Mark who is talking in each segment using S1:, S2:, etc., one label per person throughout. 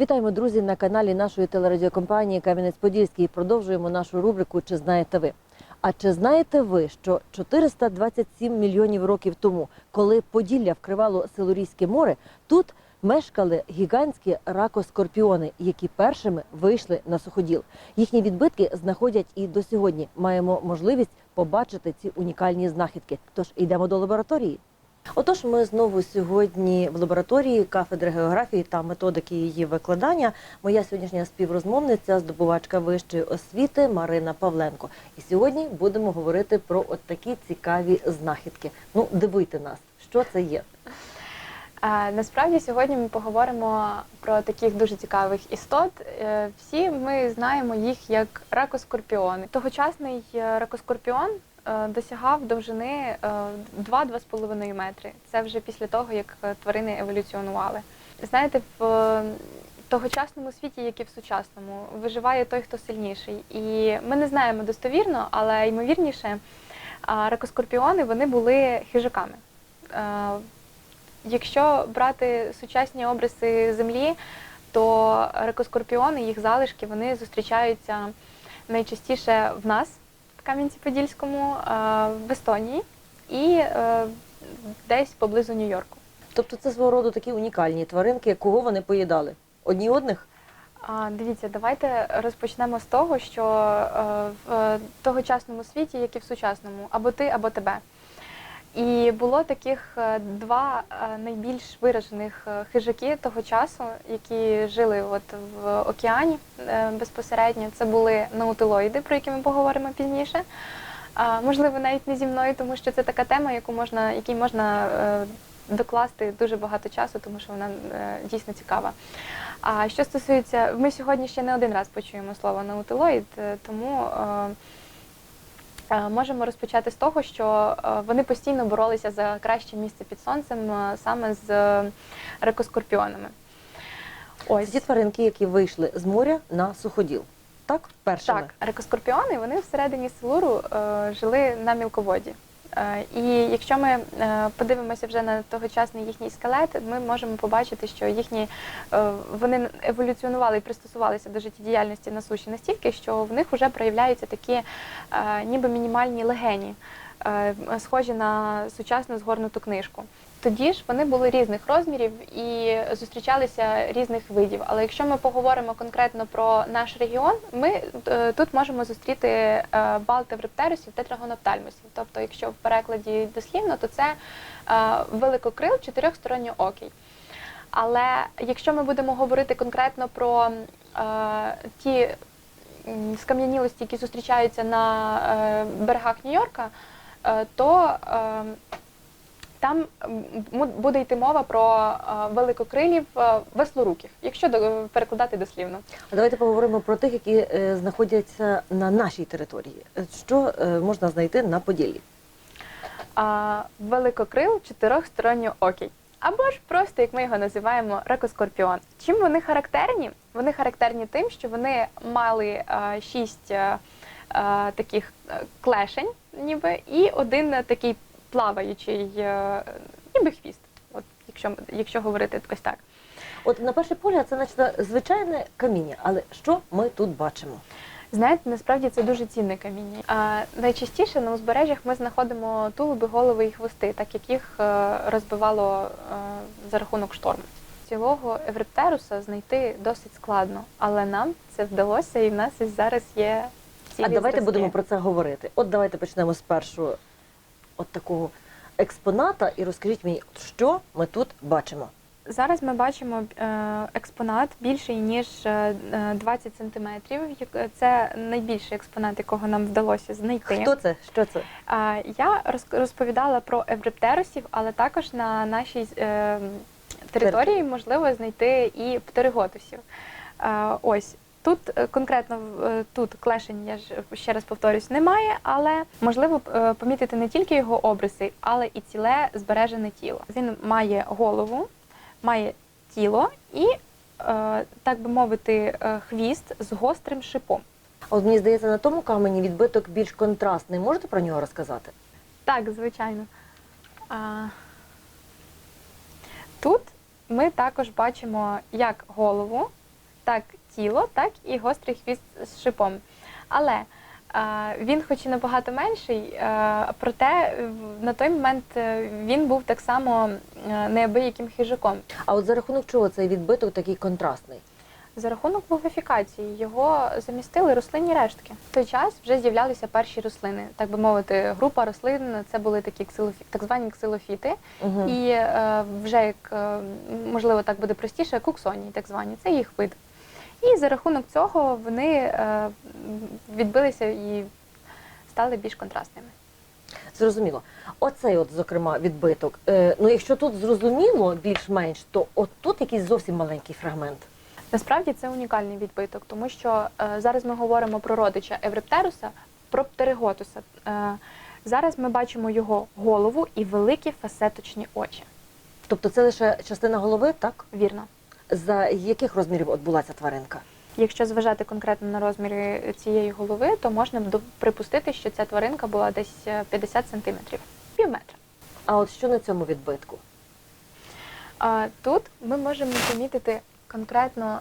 S1: Вітаємо, друзі, на каналі нашої телерадіокомпанії Кам'янець-Подільський. Продовжуємо нашу рубрику Чи знаєте ви? А чи знаєте ви, що 427 мільйонів років тому, коли Поділля вкривало Силурійське море, тут мешкали гігантські ракоскорпіони, які першими вийшли на суходіл. Їхні відбитки знаходять і до сьогодні. Маємо можливість побачити ці унікальні знахідки. Тож йдемо до лабораторії. Отож, ми знову сьогодні в лабораторії кафедри географії та методики її викладання. Моя сьогоднішня співрозмовниця, здобувачка вищої освіти Марина Павленко. І сьогодні будемо говорити про от такі цікаві знахідки. Ну, дивуйте нас, що це є.
S2: Насправді сьогодні ми поговоримо про таких дуже цікавих істот. Е, Всі ми знаємо їх як ракоскорпіони. Тогочасний е, ракоскорпіон досягав довжини е, 2-2,5 метри. Це вже після того, як е, тварини еволюціонували. Знаєте, в е, тогочасному світі, як і в сучасному, виживає той, хто сильніший. І ми не знаємо достовірно, але ймовірніше, ракоскорпіони вони були хижаками. Е, Якщо брати сучасні обриси землі, то рекоскорпіони, їх залишки, вони зустрічаються найчастіше в нас, в Кам'янці-Подільському, е, в Естонії і е, десь поблизу Нью-Йорку.
S1: Тобто це свого роду такі унікальні тваринки, кого вони поїдали? Одні одних?
S2: А, Дивіться, давайте розпочнемо з того, що е, в тогочасному світі, як і в сучасному, або ти, або тебе. І було таких е, два е, найбільш виражених е, хижаки того часу, які жили от в океані безпосередньо. Це були наутилоїди, про які ми поговоримо пізніше. Можливо, навіть не зі мною, тому що це така тема, яку можна, якій можна докласти дуже багато часу, тому що вона дійсно цікава. А що стосується, ми сьогодні ще не один раз почуємо слово наутилоїд, тому можемо розпочати з того, що е, вони постійно боролися за краще місце під сонцем е, саме з е, рекоскорпіонами.
S1: Це
S2: Ось
S1: ті тваринки, які вийшли з моря на суходіл. Так, першими.
S2: так, рекоскорпіони вони всередині Силуру е, жили на мілководі. Е, І якщо ми е, подивимося вже на тогочасний їхній скелет, ми можемо побачити, що їхні е, вони еволюціонували і пристосувалися до життєдіяльності на суші настільки, що в них вже проявляються такі ніби мінімальні легені, схожі на сучасну згорнуту книжку. Тоді ж вони були різних розмірів і зустрічалися різних видів. Але якщо ми поговоримо конкретно про наш регіон, ми е, тут можемо зустріти е, балтевриптерусів тетрагоноптальмусів. Тобто, якщо в перекладі дослівно, то це е, великокрил чотирьохсторонньоокий. Але якщо ми будемо говорити конкретно про е, ті скам'янілості, які зустрічаються на е, берегах Нью-Йорка, е, то е, там буде йти мова про е, великокрилів е, веслоруків, якщо перекладати дослівно.
S1: А давайте поговоримо про тих, які е, знаходяться на нашій території. Е, Що е, можна знайти на Поділлі?
S2: Великокрил чотирьохсторонньоокий. Або ж просто, як ми його називаємо, ракоскорпіон. Чим вони характерні? Вони характерні тим, що вони мали е, шість е, е, таких е, клешень, ніби, і один е, такий плаваючий, е, ніби хвіст. От, якщо, якщо говорити ось так.
S1: От на перший погляд це наче звичайне каміння, але що ми тут бачимо?
S2: Знаєте, насправді це дуже цінне каміння. А, найчастіше на узбережжях ми знаходимо тулуби, голови і хвости, так як їх е, розбивало е, за рахунок шторму. Цілого евриптеруса знайти досить складно, але нам це вдалося, і в нас зараз є цілі
S1: а давайте будемо про це говорити. От давайте почнемо з першого от такого експоната і розкажіть мені, що ми тут бачимо.
S2: Зараз ми бачимо е, експонат більший ніж е, е, 20 сантиметрів. Це найбільший експонат, якого нам вдалося знайти.
S1: Хто це? Що це?
S2: Я роз- розповідала про евриптерусів, але також на нашій е, території можливо знайти і птериготусів. Ось тут е, конкретно е, тут клешень, я ж ще раз повторюсь, немає, але можливо е, помітити не тільки його обриси, але і ціле збережене тіло. Він має голову, має тіло і, так би мовити, хвіст з гострим шипом.
S1: От мені здається, на тому камені відбиток більш контрастний. Можете про нього розказати?
S2: Так, звичайно. А, тут ми також бачимо як голову, так тіло, так і гострий хвіст з шипом. Але е, він, хоч і набагато менший, е, проте на той момент е, він був так само неабияким хижаком.
S1: А от за рахунок чого цей відбиток такий контрастний?
S2: За рахунок муміфікації його замістили рослинні рештки. В той час вже з'являлися перші рослини, так би мовити, група рослин. Це були такі ксилофі... так звані ксилофіти.
S1: Угу.
S2: І е, вже як можливо так буде простіше, куксонії, так звані, це їх вид. І за рахунок цього вони е, відбилися і стали більш контрастними.
S1: Зрозуміло. Оцей, от, зокрема, відбиток. Е, ну, якщо тут зрозуміло більш-менш, то от тут якийсь зовсім маленький фрагмент.
S2: Насправді це унікальний відбиток, тому що е, зараз ми говоримо про родича Евриптеруса, про птериготуса. Е, зараз ми бачимо його голову і великі фасеточні очі.
S1: Тобто це лише частина голови, так?
S2: Вірно.
S1: За яких розмірів от була ця тваринка?
S2: Якщо зважати конкретно на розміри цієї голови, то можна припустити, що ця тваринка була десь е, 50 сантиметрів, пів метра.
S1: А от що на цьому відбитку?
S2: А тут ми можемо помітити конкретно,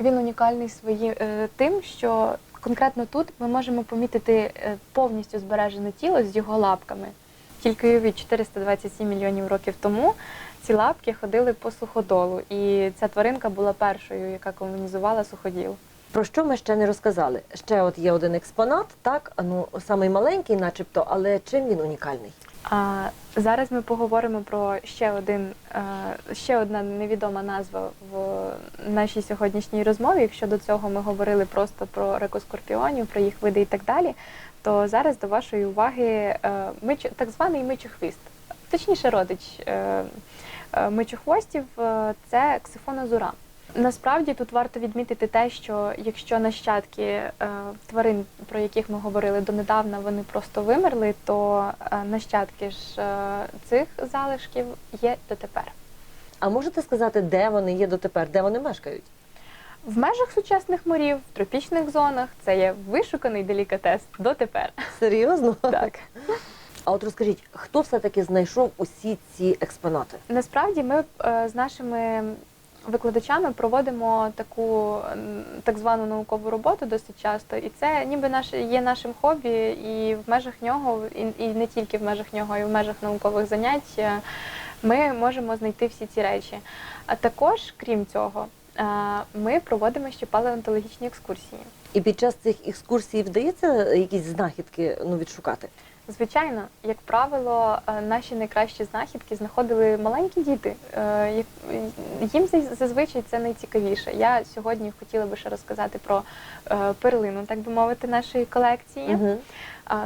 S2: він унікальний свої, е, тим, що конкретно тут ми можемо помітити е, повністю збережене тіло з його лапками. Тільки уявіть, 427 мільйонів років тому ці лапки ходили по суходолу, і ця тваринка була першою, яка колонізувала суходіл.
S1: Про що ми ще не розказали? Ще от є один експонат, так, ну самий маленький, начебто, але чим він унікальний?
S2: А зараз ми поговоримо про ще один е, ще одна невідома назва в нашій сьогоднішній розмові. Якщо до цього ми говорили просто про рекоскорпіонів, про їх види і так далі, то зараз до вашої уваги е, мич, так званий мичохвіст, точніше родич е, мичохвостів це ксифонозура. Насправді тут варто відмітити те, що якщо нащадки е, тварин, про яких ми говорили донедавна, вони просто вимерли, то е, нащадки ж е, цих залишків є дотепер.
S1: А можете сказати, де вони є дотепер, де вони мешкають?
S2: В межах сучасних морів, в тропічних зонах це є вишуканий делікатес дотепер.
S1: Серйозно?
S2: Так.
S1: А от розкажіть, хто все-таки знайшов усі ці експонати?
S2: Насправді ми е, з нашими викладачами проводимо таку так звану наукову роботу досить часто, і це ніби наш є нашим хобі, і в межах нього, і, і не тільки в межах нього, й в межах наукових занять е, ми можемо знайти всі ці речі. А також, крім цього, е, ми проводимо ще палеонтологічні екскурсії.
S1: І під час цих екскурсій вдається якісь знахідки ну, відшукати?
S2: Звичайно, як правило, е, наші найкращі знахідки знаходили маленькі діти. Е, Їм зазвичай це найцікавіше. Я сьогодні хотіла би ще розказати про е, перлину, так би мовити, нашої колекції.
S1: Угу.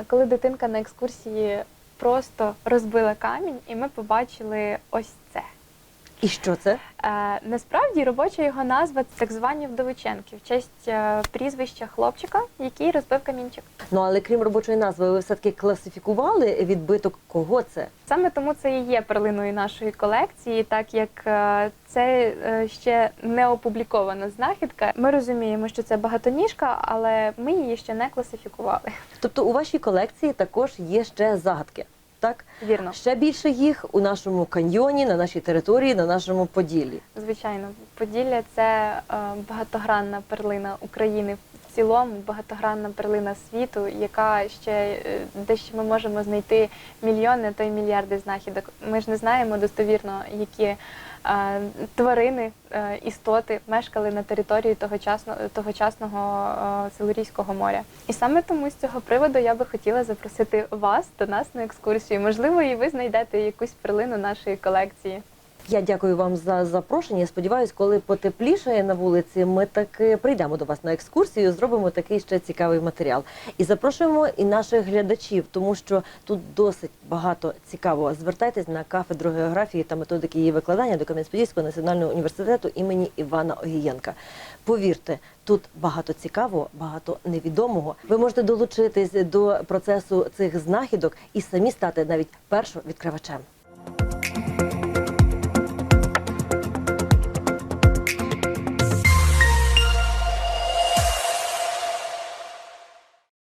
S2: Коли дитинка на екскурсії просто розбила камінь, і ми побачили ось це.
S1: І що це?
S2: Е, Насправді робоча його назва це так звані вдовиченки, в честь е, прізвища хлопчика, який розбив камінчик.
S1: Ну але крім робочої назви, ви все-таки класифікували відбиток кого це?
S2: Саме тому це і є перлиною нашої колекції, так як е, це е, ще не опублікована знахідка. Ми розуміємо, що це багатоніжка, але ми її ще не класифікували.
S1: Тобто у вашій колекції також є ще загадки, так?
S2: Вірно,
S1: Ще більше їх у нашому каньйоні, на нашій території, на нашому поділлі.
S2: звичайно, Поділля це е, багатогранна перлина України в цілому, багатогранна перлина світу, яка ще е, де ще ми можемо знайти мільйони, то й мільярди знахідок. Ми ж не знаємо достовірно, які е, тварини, е, істоти мешкали на території тогочасно, тогочасного е, Силурійського моря. І саме тому з цього приводу я би хотіла запросити вас до нас на екскурсію. Можливо, і ви знайдете якусь перлину нашої колекції.
S1: Я дякую вам за запрошення. Я сподіваюся, коли потеплішає на вулиці, ми таки прийдемо до вас на екскурсію, зробимо такий ще цікавий матеріал. І запрошуємо і наших глядачів, тому що тут досить багато цікавого. Звертайтесь на кафедру географії та методики її викладання до Кам'янець-Подільського національного університету імені Івана Огієнка. Повірте, тут багато цікавого, багато невідомого. Ви можете долучитись до процесу цих знахідок і самі стати навіть першовідкривачем.